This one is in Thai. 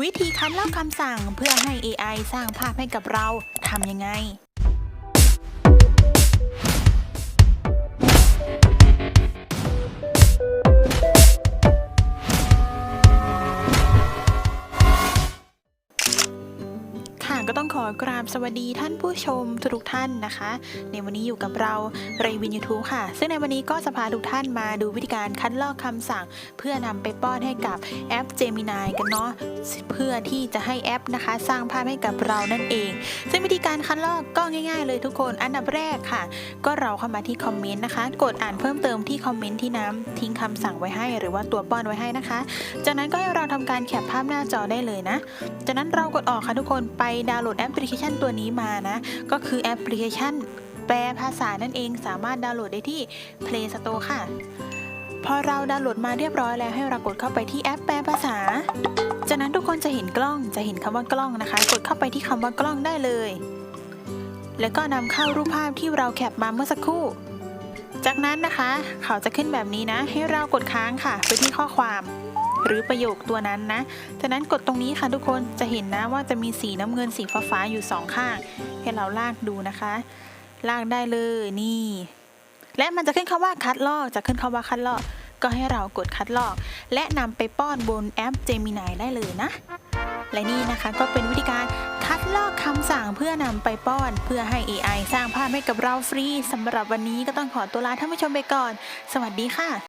วิธีคัดลอกคำสั่งเพื่อให้ AI สร้างภาพให้กับเราทำยังไง ก็ต้องขอกราบสวัสดีท่านผู้ชมทุกท่านนะคะ ในวันนี้อยู่กับเราเรวินยูทูค่ะ ซึ่งในวันนี้ก็จะพาทุกท่านมาดูวิธีการคัดลอกคำสั่ง เพื่อนำไปป้อนให้กับแอป Gemini กันเนาะเพื่อที่จะให้แอปนะคะ สร้างภาพให้กับเรานั่นเอง ซึ่งวิธีการคัดลอกก็ง่าย ๆ เลยทุกคนอันดับแรกค่ะ ก็เราเข้ามาที่คอมเมนต์นะคะ กดอ่านเพิ่มเติมที่คอมเมนต์ที่น้ำทิ้งคำสั่งไว้ให้ หรือว่าตัวป้อนไว้ให้นะคะ จากนั้นก็ให้เราทำการแคปภาพหน้าจอได้เลยนะ จากนั้นเรากดออกค่ะทุกคนไปดาวน์โหลดแอปพลิเคชันตัวนี้มานะ ก็คือแอปพลิเคชัน แปลภาษานั่นเองสามารถดาวน์โหลดได้ที่ Play Store ค่ะ พอเราดาวน์โหลดมาเรียบร้อยแล้วให้เรากดเข้าไปที่แอปแปลภาษา จากนั้นทุกคนจะเห็นกล้องจะเห็นคำว่ากล้องนะคะ กดเข้าไปที่คำว่ากล้องได้เลย แล้วก็นำเข้ารูปภาพที่เราแคปมาเมื่อสักครู่ จากนั้นนะคะเขาจะขึ้นแบบนี้นะ ให้เรากดค้างค่ะไปที่ข้อความหรือประโยคตัวนั้นนะจากนั้นกดตรงนี้ค่ะทุกคนจะเห็นนะว่าจะมีสีน้ำเงินสีฟ้าๆอยู่สองข้าง ให้เราลากดูนะคะ ลากได้เลยนี่ และมันจะขึ้นคำว่าคัดลอก จะขึ้นคำว่าคัดลอก ก็ให้เรากดคัดลอก และนำไปป้อนบนแอป Gemini ได้เลยนะ และนี่นะคะก็เป็นวิธีการ คัดลอกคำสั่งเพื่อนำไปป้อน เพื่อให้ AI สร้างภาพให้กับเราฟรีสำหรับวันนี้ก็ต้องขอตัวลาท่านผู้ชมไปก่อน สวัสดีค่ะ